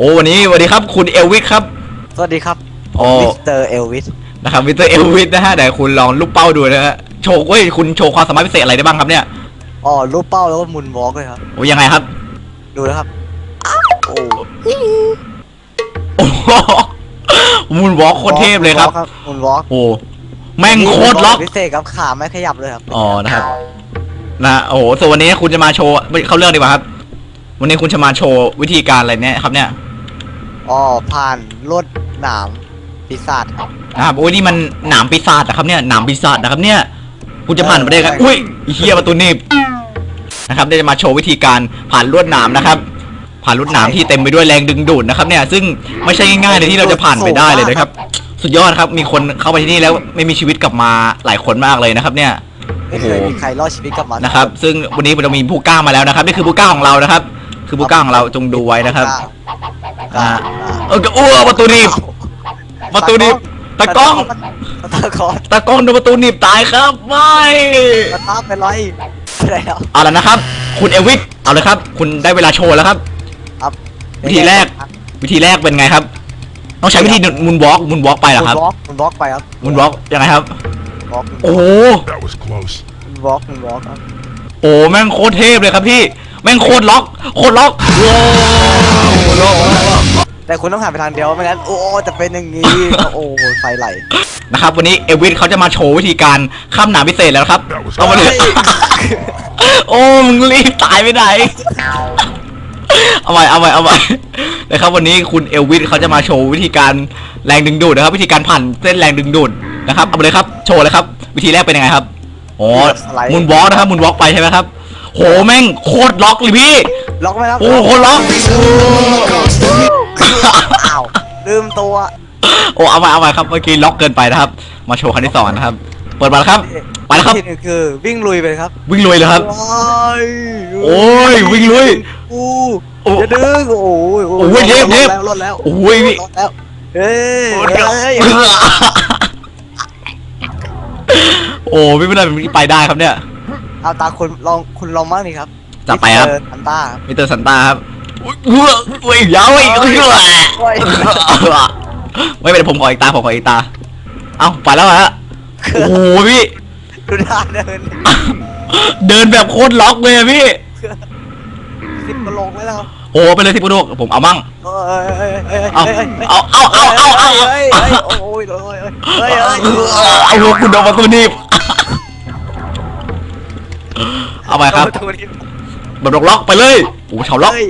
โอ้วันนี้สวัสดีครับคุณเอลวิสครับ สวัสดีครับโอ้มิสเตอร์เอลวิสนะครับมิสเตอร์เอลวิสนะฮะเดี๋ยวคุณลองลูกเป้าดูนะฮะโชว์เว้ยคุณโชว์ความสามารถพิเศษอะไรได้บ้างครับเนี่ยอ๋อรูปเป้าแล้วก็มุนวอล์กเลยครับ โอ้ยังไงครับ ดูนะครับโอ้โอ้โหมูนวอล์กโคตรเทพเลยครับ มุนวอล์กโอ้แม่งโคตรล็อก พิเศษครับขาไม่ขยับเลยครับอ๋อนะครับ นะโอ้โหส่วนวันนี้คุณจะมาโชว์ไม่เข้าเรื่องดีกว่าครับ วันนี้คุณจะมาโชว์วิธีการอะไรเนี่ยครับเนี่ย อ๋อผ่านลวดหนามปีศาจครับ นะครับโอ้ยนี่มันหนามปีศาจนะครับเนี่ยหนามปีศาจนะครับเนี่ยคุณจะผ่านไปได้ไงอุ้ยไอ้เฮียประตูหนีบนะครับเดี๋ยวจะมาโชว์วิธีการผ่านลวดหนามนะครับ ผ่านลวดหนามที่เต็มไปด้วยแรงดึงดูดนะครับ เนี่ย ซึ่งไม่ใช่ง่ายๆเลยที่เราจะผ่านไปได้เลยนะครับ สุดยอดครับมีคนเข้าไปที่นี่แล้วไม่มีชีวิตกลับมาหลายคนมากเลยนะครับ เนี่ย ไม่เคยมีใครรอดชีวิตกลับมานะนะครับ ซึ่งวันนี้เรามีผู้กล้ามาแล้วนะครับนี่คือผู้กล้าของเรานะครับ คือผู้กล้าของเราจงดูไว้นะครับอ่า อ่าเอออ้วประตูหนีบประตูหนีบตะกล้องตะกล้องตะกล้องโดนประตูหนีบตายครับไม่ตะตาเป็นไรเอาล้วนะครับ คุณเอวิทเอาเลยครับ คุณได้เวลาโชว์แล้วครับ ครับวิธีแรก วิธีแรกเป็นไงครับ ต้องใช้วิธีมุนวอล์กมุนวอล์กไปเหรอครับมุนวอล์กมุนวอกไปครับมุนวอล์กยังไงครับโอ้โหมุนวอล์กวอล์กครับโอ้แม่งโคตรเทพเลยครับพี่ แม่งโคตรล็อก โคตรล็อกว้าว ล็อกล็อกแต่คุณต้องหันไปทางเดียวไม่งั้นโอ้จะเป็นอย่างนี้โอ้ไฟไหลนะครับวันนี้เอวิทเขาจะมาโชว์วิธีการข้ามหนามพิเศษแล้วนะครับเอามาเลยโอ้มึงรีบตายไม่ได้เอาไว้เอาไว้เอาไว้นะครับวันนี้คุณเอลวิสเขาจะมาโชว์วิธีการแรงดึงดูดนะครับ วิธีการผ่านเส้นแรงดึงดูดนะครับเอาไปเลยครับโชว์เลยครับ วิธีแรกเป็นยังไงครับอ๋อสไลด์มุนวอล์กนะครับมุนวอล์กไปใช่ไหมครับโหแม่งโคตรล็อกเลยพี่ ล็อกไหมครับโอ้โคตรล็อกอ้าวลืมตัว โอ้เอาไปเอาไปครับเมื่อกี้ล็อกเกินไปนะครับ มาโชว์ครั้งที่สองนะครับ เปิดมาแล้วครับ ไปแล้วครับ ที่หนึ่งคือวิ่งลุยไปเลยครับ วิ่งลุยเลยครับ โอ้ยโอ้ยวิ่งลุยอู้โอ้อย่าดึงโอ้ยโอ้ยเทพเทพรถแล้วโอ้ยพี่รถแล้วเฮ้ยโอ้เฮ้ยโอ้พี่ไม่ได้ไปได้ครับเนี่ย เอาตาคุณลองคุณลองมั่งนี่ครับ จับไปครับมิสเตออันต้าครับมิสเตอร์ซันต้าครับอุ้ยอุ้ยอุ้ยยาวอีกอุ้ยโอ้ยไม่เป็นไรผมขออีกตาผมขออีกตา เอ้าไปแล้วฮะโอ้โหพี่ดูท่าเดินเดินแบบโคตรล็อกเลยอะพี่สิบกว่าลงไว้แล้วครับโอ้ไปเลยที่พุทธผมเอามั่งเอ้ยเอ้ยเอ้ยเอาเอ้ยเอาเอาเอาเอาเอาเฮ้ยเฮ้ยโอ้ยโอ้ยเฮ้ยเฮ้ยเอาลูกคุณโดนประตูหนีบเอาไปครับตัวนี้ แบบล็อกๆไปเลยโอ้ชาวล็อกเฮ้ย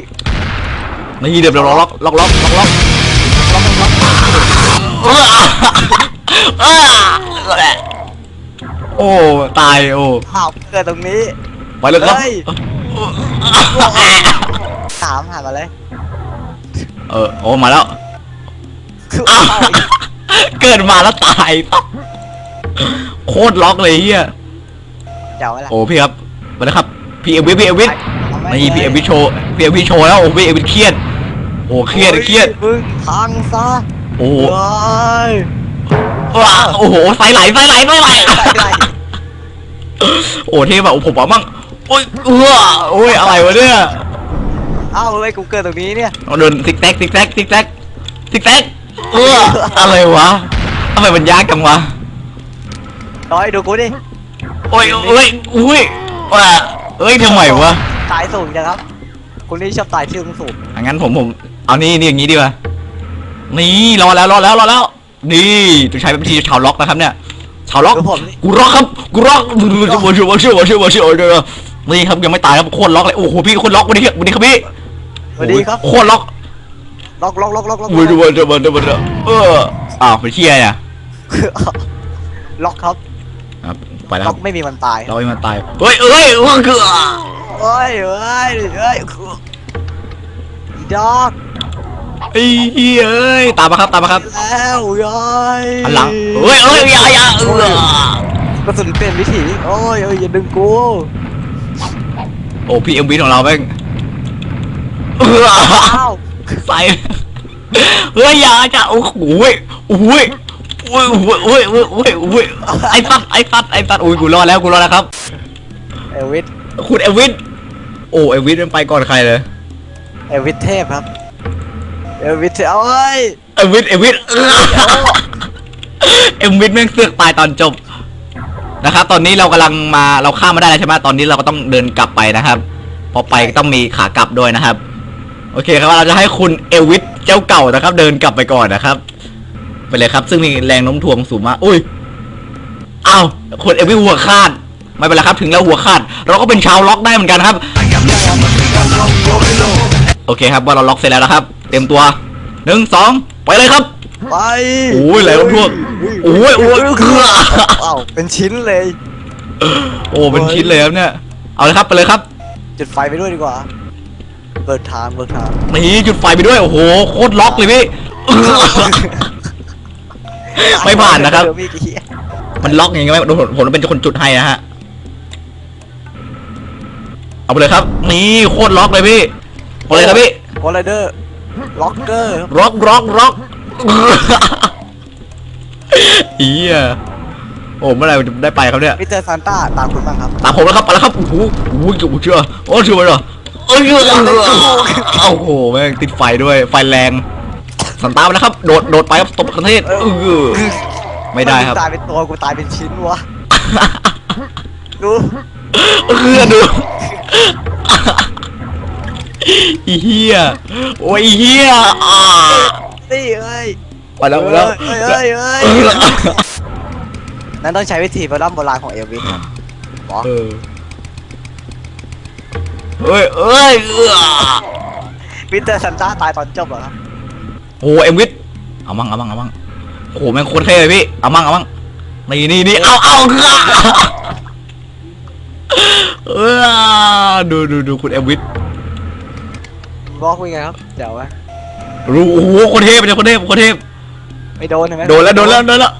นี่เดี๋ยวล็อกล็อกล็อกล็อกล็อกล็อกโอ้ตายโอ้ข่าวเกิดตรงนี้ไปเลยครับเฮ้ยถามหามาเลยเออโอ้มาแล้วคืออ้าวเอาอีกเกิดมาแล้วตายโคตรล็อกเลยเฮียเดี๋ยวไว้ละโอ้พี่ครับมาแล้วครับพี่เอวิทพี่เอวิทเอา ไหมนี่พี่เอวิทโชว์พี่เอวิทโชว์แล้วโอ้พี่เอวิทเครียดโอ้เครียดเครียดมึงพังซะโอ้เฮ้ยว้าโอ้โหไฟไหลไฟไหลไฟไหลไหลโอ้เทพอะโอ้ผมบอกมั่งโอ้ยเออโอ้ยอะไรวะเนี่ยเอ้าเฮ้ยกูเกิดตรงนี้เนี่ยเอาเดินซิกแซกซิกแซกซิกแซกซิกแซกเอออะไรวะทำไมมันยากจังวะน้อยดูกูดิโอ้ยโอ้ยอุ้ยว่าเอ้ยทำไมวะ ตายสูงจังครับคุณนี่ชอบตายที่สูงสูงอะงั้นผมผมเอานี่นี่อย่างนี้ดีกว่านี่รอแล้วรอแล้วรอแล้ว นี่จะใช้เป็นทีชาวล็อกนะครับเนี่ยชาวล็อกดูผมนี่กูร็อกครับกูร็อกวชื่อวชื่อวชื่อวชื่อวชื่อวชื่อนี่ครับยังไม่ตายครับโคตรล็อกเลยโอ้โหพี่โคตรล็อกวันนี้วันนี้ครับพี่สวัสดีครับโคตรล็อกล็อกล็อกล็อกล็อกล็อกวันนี้วันนี้วันนี้วันนี้เอออ้าวไปเที่ยอะล็อกครับครับ ไปแล้วคล็รัอบกไม่มีมันตาย เราไม่มาตายเฮ้ยเอ้ยเอ้ยคือเฮ้ยเฮ้ยเฮ้ยอีดอกไอ้เหี้ยเอ้ยตามมาครับตามมาครับแล้วเฮ้ยหันหลังเฮ้ยเอ้ยอย่าอย่าเออกระสุนเปลี่ยนวิถีโอ้ยเอ้ยอย่าดึงกูโอ้พีเอ็มวีของเราแม่งเอออ้าวใส่เฮ้ยอย่าจะโอ้โหเว้ยโอ้ยโอ้ยโอ้ยโอ้ยโอ้ยโอ้ยโอ้ยไอ้สัตว์ไอ้สัตว์ไอ้สัตว์โอ้ยกูรอดแล้วกูรอดแล้วครับ เอลวิสคุณเอวิสโอ้เอวิสมันไปก่อนใครเลยเอลวิสเทพครับ เอลวิสเอาเอ้ยเอวิทเอวิทเอวิทแม่งเสือกตายตอนจบนะครับ ตอนนี้เรากำลังมาเราข้ามมาได้แล้วใช่ไหมตอนนี้เราก็ต้องเดินกลับไปนะครับ พอไปก็ต้องมีขากลับด้วยนะครับ โอเคครับเราจะให้คุณเอวิทเจ้าเก่านะครับ เดินกลับไปก่อนนะครับ ไปเลยครับ ซึ่งมีแรงโน้มถ่วงสูงมากอุ้ยอ้าวคุณเอวิทหัวขาดไม่เป็นไรครับถึงแล้วหัวขาดเราก็เป็นชาวล็อกได้เหมือนกันครับ โอเคครับว่าเราล็อกเสร็จแล้วนะครับ เตรียมตัวหนึ่งสองไปเลยครับไปโอ้ยแรงโน้มถ่วงโอ้ยโอ้ยเกือเอ้าเป็นชิ้นเลย โอ้เป็นชิ้นเลยครับเนี่ย เอาเลยครับไปเลยครับ จุดไฟไปด้วยดีกว่าเบิกทางเบิกทางนี่จุดไฟไปด้วยโอ้โหโคตรล็อกเลยพี่ ไม่ผ่านนะครับเดี๋ยวมีกี่เหี้ยมันล็อกอย่างงี้ไหมผมผมเป็นคนจุดให้นะฮะ เอาไปเลยครับ นี่โคตรล็อกเลยพี่เอาเลยครับพี่โกลเดอร์ล็อกเกอร์ร็อกร็อกร็อกเฮียโอ้เมื่อไหร่จะได้ไปครับเนี่ยมิสเตอร์ซานต้าตามคุณบ้างครับตามผมแล้วครับไปแล้วครับโอ้โหโอ้โหโอ้โหเชื่อโอ้เชื่อเหรอเอ้ยโอ้โหแม่งติดไฟด้วยไฟแรง สันตาไปแล้วครับ โดด โดดไปครับตบกันเทศเออไม่ได้ครับ ตายเป็นตัวกูตายเป็นชิ้นวะ ดูเออดูอีเฮียโอ้ยอีเฮียอ่านี่เอ้ยไปแล้วไปแล้วเอ้ยเอ้ยเอ้ยเออนั่นต้องใช้วิธีโบราณโบราณของเอลวิสครับหมอเออเอ้ยเอ้ยเออมิสเตอร์ซานต้าตายตอนจบเหรอครับ โอ้เอ็มวิทเอามั่งเอามั่งเอามั่งโอ้โหแม่งโคตรเท่เลยพี่เอามั่งเอามั่งนี่นี่นี่เอาเอาเออดูดูดูคุณเอ็มวิทบล็อกเป็นไงครับเจ๋วไหมรู้โอ้โหโคตรเทพเป็นคนเทพคนเทพไม่โดนใช่ไหมโดนแล้วโดนแล้วโดนแล้ว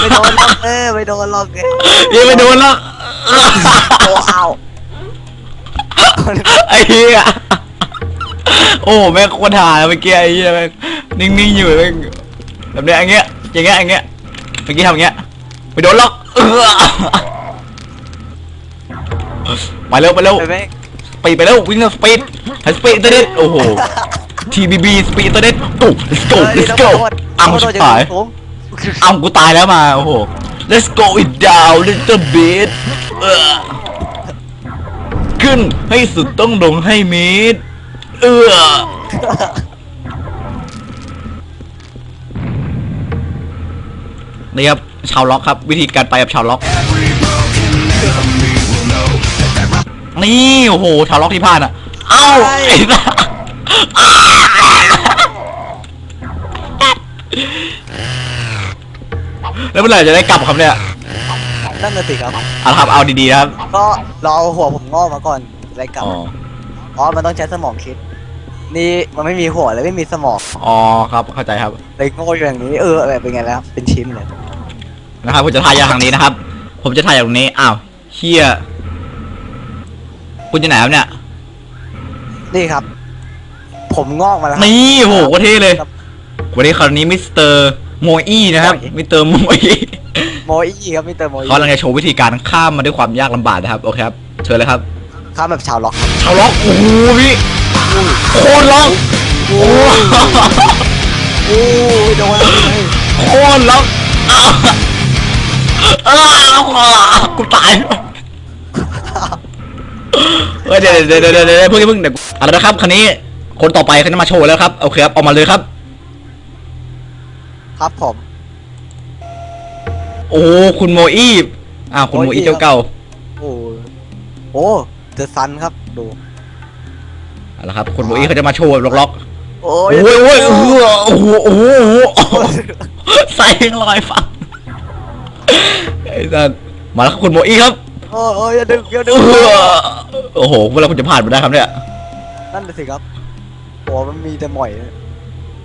ไม่โดนหรอกเออไม่โดนหรอกเออยังไม่โดนแล้วโอ้เอาไอ้เหี้ยโอ้แม่งโคตรหาเมื่อกี้ไอ้เหี้ยแม่ง นิ่งๆอยู่แม่งแบบเนี้ยอย่างเงี้ยอย่างเงี้ยอย่างเงี้ยเมื่อกี้ทำอย่างเงี้ยไม่โดนหรอกเออไปเร็วไปเร็วไปไหมสปีดไปเร็ววิ่งเร็วสปีดให้สปีดอินเทอร์เน็ตโอ้โห TBB สปีดอินเทอร์เน็ต go let's go เฮ้ย let's go อ้าวโดชินบจากหายสูงอ้าวกูตายแล้วมาโอ้โห let's go it down little bit เออขึ้นให้สุดต้องลงให้มิดเออ นี่ครับชาวล็อกครับ วิธีการไปแบบชาวล็อก นี่โอ้โหชาวล็อกที่พลาดอะ เอ้าไอ้บ้าแล้วเมื่อไหร่จะได้กลับครับเนี่ยนั่นน่ะสิครับเอาละครับเอาดีๆนะครับก็รอหัวผมงอกมาก่อนอะไรกลับอ๋ออ๋อมันต้องใช้สมองคิด นี่มันไม่มีหัวเลยไม่มีสมองอ๋อครับเข้าใจครับเลยโง่อยู่อย่างนี้เออแบบเป็นไงแล้วเป็นชิ้นเลย นะครับผมจะถ่ายจากทางนี้นะครับ ผมจะถ่ายจากตรงนี้อ้าวเฮียคุณจะไหนครับเนี่ยนี่ครับ ผมงอกมาแล้วครับนี่โหโคตรเท่เลย ครับ วันนี้คราวนี้มิสเตอร์โมอี้นะครับโมอี้ มิสเตอร์โมอี้โมอี้ครับมิสเตอร์โมอี้เขากำลังจะโชว์วิธีการข้ามมาด้วยความยากลำบากนะครับโอเคครับเชิญเลยครับข้ามแบบชาวล็อกชาวล็อกโอ้โหพี่โคตรล็อกโอ้โห โอ้ยโดนแล้วเลยโคตรล็อกอ้าว อ้าวกูตายเฮ้ยเดี๋ยวเดี๋ยวเดี๋ยวเดี๋ยวเดี๋ยวเพิ่งเพิ่งเดี๋ยวเอาละนะครับคันนี้คนต่อไปเขาจะมาโชว์แล้วครับโอเคครับออกมาเลยครับ ครับผม โอ้คุณโมอี้อ้าวคุณโมอี้เจ้าเก่า โอ้โอ้เดอะซันครับดูเอาละครับคุณโมอี้เขาจะมาโชว์แบบล็อกโอ้ๆโอ้ยโอ้ยโอ้โหโอ้โหโอ้โหโอ้โหใส่ลอยฟัง ไอ้สัสมาแล้วครับคุณโมอี้ครับโอ้ยอย่าดึงอย่าดึเองอโอ้โหเวลาคุณจะผ่านไปได้ครับเนี่ยนั่นน่ะสิครับโอ้มันมีแต่หมอย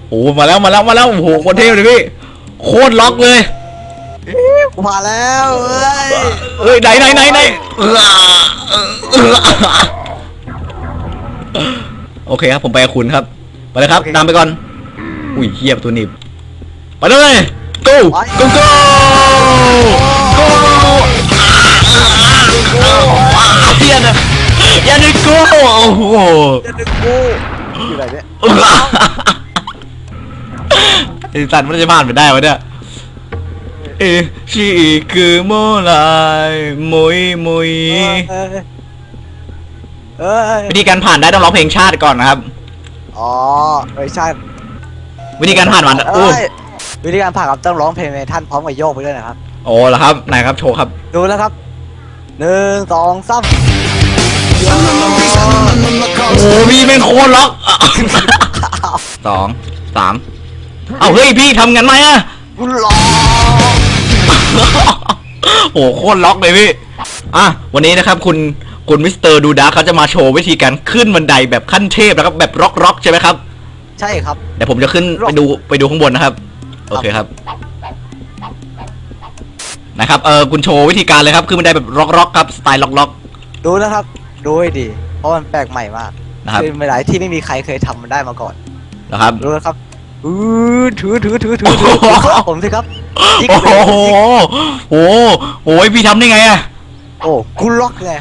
โอ้โหมาแล้วมาแล้วมาแล้วโอ้โหโคตรเท่เลยพี่โคตรล็อกเลยกูผ่านแล้วเอ้ยเอ้ยไหนไหนไหนไหนเออเออโอเคครับผมไปกับคุณครับไปเลยครับนำไปก่อนอุ้ยเฮียประตัวหนีบไปเลย go go go go โอ้โหอย่าดึงกูอยู่ไหนเนี่ยไอสัตว์มันจะผ่านไปได้วะเนี่ยเอชีคือโมลายมุยมุยเอ้ยเอ้ยวิธีการผ่านได้ต้องร้องเพลงชาติก่อนนะครับ อ๋อไม่ใช่วิธีการผ่านมันโอ้เอ้ยวิธีการผ่านครับต้องร้องเพลงในท่านพร้อมกับโยกไปด้วยนะครับ โอ้เหรอครับไหนครับโชว์ครับ ดูแล้วครับหนึ่งสองสาม โอ้พี่แม่งโคตรล็อกสองสามเอาเฮ้ยพี่ทำงั้นไหมอะกูรอโอ้โหโคตรล็อกเลยพี่อะวันนี้นะครับคุณคุณมิสเตอร์ดูดาเขาจะมาโชว์วิธีการขึ้นบันไดแบบขั้นเทพนะครับแบบร็อกร็อกใช่ไหมครับ ใช่ครับเดี๋ยวผมจะขึ้นไปดูไปดูข้างบนนะครับ โอเคครับนะครับเออคุณโชว์วิธีการเลยครับขึ้นบันไดแบบร็อกร็อกครับสไตล์ร็อกร็อกดูนะครับ ดูให้ดี เพราะมันแปลกใหม่มากนะครับคือไม่หลายที่ไม่มีใครเคยทำมันได้มาก่อนนะครับดูนะครับอือถือถือถือถือถือโอ้โหผมสิครับจิ๊กโอ้เลยโหโอ้โหโอ้ยพี่ทำได้ไงอะโอ้กูล็อกเลย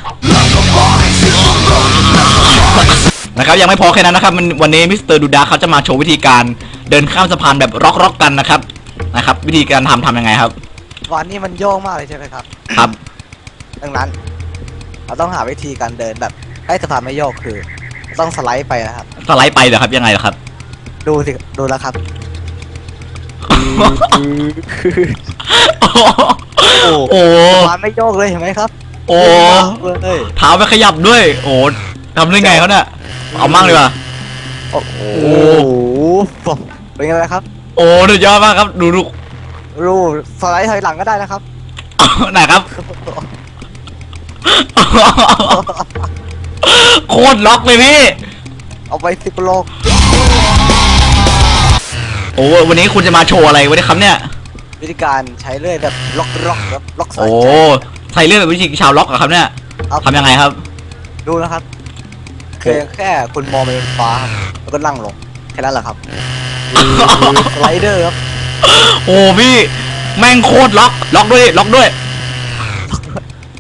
นะครับยังไม่พอแค่นั้นนะครับมันวันนี้มิสเตอร์ดูดาเขาจะมาโชว์วิธีการเดินข้ามสะพานแบบร็อกร็อกกันนะครับนะครับ วิธีการทำทำยังไงครับวันนี้มันโยงมากเลยใช่ไหมครับ ครับดังนั้น เราต้องหาวิธีการเดินแบบให้สะพานไม่โยกคือ ต้องสไลด์ไปนะครับ สไลด์ไปเหรอครับยังไงเหรอครับ ดูสิดูแล้วครับ โอ้โหโอ้สะพานไม่โยกเลยเห็นไหมครับโอ้เลยเท้าไปขยับด้วย โอ้ทำได้ไงเขาเนี่ยเอามั่งดีกว่าโอ้โหเป็นไงล่ะครับ โอ้สุดยอดมากครับ ดูดูรูสไลด์ถอยหลังก็ได้นะครับ ไหนครับ โคตรล็อกเลยพี่ เอาไปสิบโลกโอ้วันนี้คุณจะมาโชว์อะไรวะเนี่ยครับเนี่ย วิธีการใช้เลื่อยแบบล็อกล็อกแบบล็อกสาโอ้ยใจใส่เรื่องแบบวิธีชาวล็อกเหรอครับเนี่ยเอาทำยังไงครับ ดูนะครับเพียงแค่คุณมองไปบนฟ้าครับแล้วก็นั่งลงแค่นั้นแหละครับสไลเดอร์ครับโอ้พี่ แม่งโคตรล็อก ล็อกด้วย ล็อกด้วย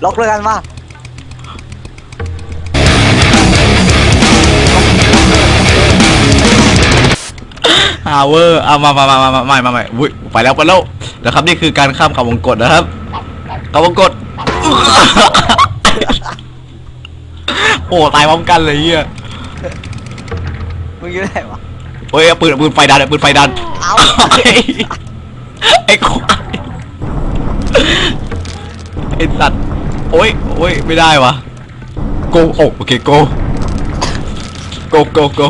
ล็อกด้วยกันมา ฮาวเวอร์เอามามามามามาไม่มาไม่อุ้ยไปแล้วไปแล้วนะครับนี่คือการข้ามเขาวงกตนะครับเขาวงกตโอ้ตายพร้อมกันเลยเฮียมึงอยืนไหนวะเฮ้ยเอาปืนปืนไฟดันเอาปืนไฟดันเอาไอ้ไอ้ควายไอ้สัตว์โอ้ยโอ้ยไม่ได้วะโกโอ้โอเคโกโกโกโก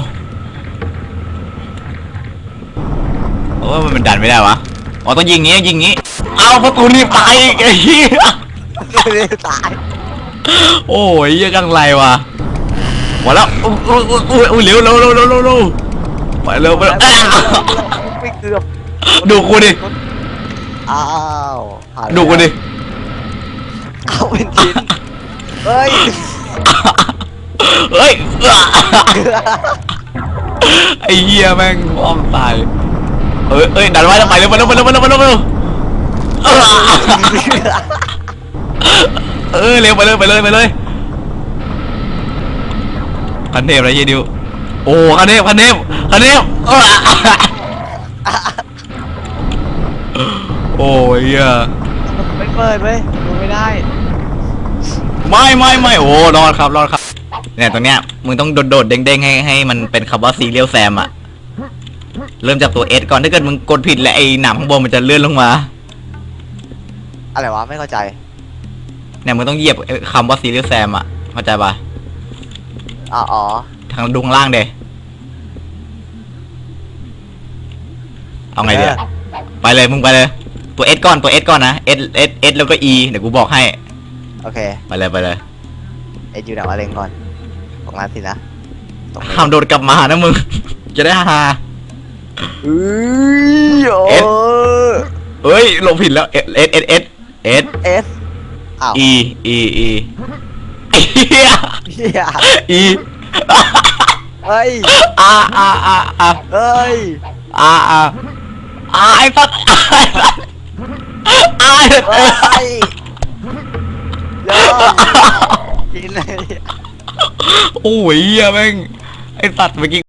อ้ยมันดันไม่ได้วะอ๋อต้องยิงงี้ยิงงี้ เอาประตูนี่ตายอีกไอ้เหี้ยไม่ได้ตายโอ้ยเหี้ยกังไรวะหมดแล้วอุ้ยอุ้ยอุ้ยอุ้ยเร็วเร็วเร็วเร็วเร็วเร็วไปเร็วไปเร็วอ้าวไม่เกือบดูกูดิอ้าวผ่านดูกูดิเอาเป็นชิ้นเฮ้ยเฮ้ย ไอ้เหี้ยแม่งมองตาย เอ้ยเอ้ยดันไว้แล้วไปเร็วไปเร็วไปเร็วไปเร็วไปเร็วไปเร็วเออเร็วไปเลยไปเลยไปเลยคันเทพอะไรเยดิวโอ้คันเทพคันเทพคันเทพโอ้ยเหี้ยไม่เปิดเว้ยดูไม่ได้ไม่ไม่ไม่โอ้รอดครับรอดครับเนี่ยตรงเนี้ยมึงต้องโดดๆเด้งๆให้ให้มันเป็นคำว่าซีเรียลแซมอะ เริ่มจากตัวเอสก่อนถ้าเกิดมึงกดผิดและไอ้หนามข้างบนมันจะเลื่อนลงมาอะไรวะไม่เข้าใจเนี่ยมึงต้องเหยียบไอ้คำว่าซีเรียลแซมอะเข้าใจปะอ๋ออ๋อทางดูข้างล่างเดเอาไงเดียไปเลยมึงไปเลย ตัวเอสก่อนตัวเอสก่อนนะเอสเอสเอสแล้วก็อีเดี๋ยวกูบอกให้ โอเคไปเลยไปเลยเอ็ดอยู่ไหนวะเล็งก่อนตรงนั้นสินะตรงนี้ห้ามโดดกลับมานะมึง จะได้ฮาอือโอ เอ็ดเอ้ยลงผิดแล้วเอสเอสเอสเอสเอสเอสอ้าวอีอีอีไอ้เหี้ยเฮียอีเฮ้ยอาอาอาอาเฮ้ยอาอาอาไอ้สัสไอ้สัสไอ้สัสเฮ้ยเดี๋ยวกินเลยโอ้ยเหี้ยแม่งไอ้สัตว์เมื่อกี้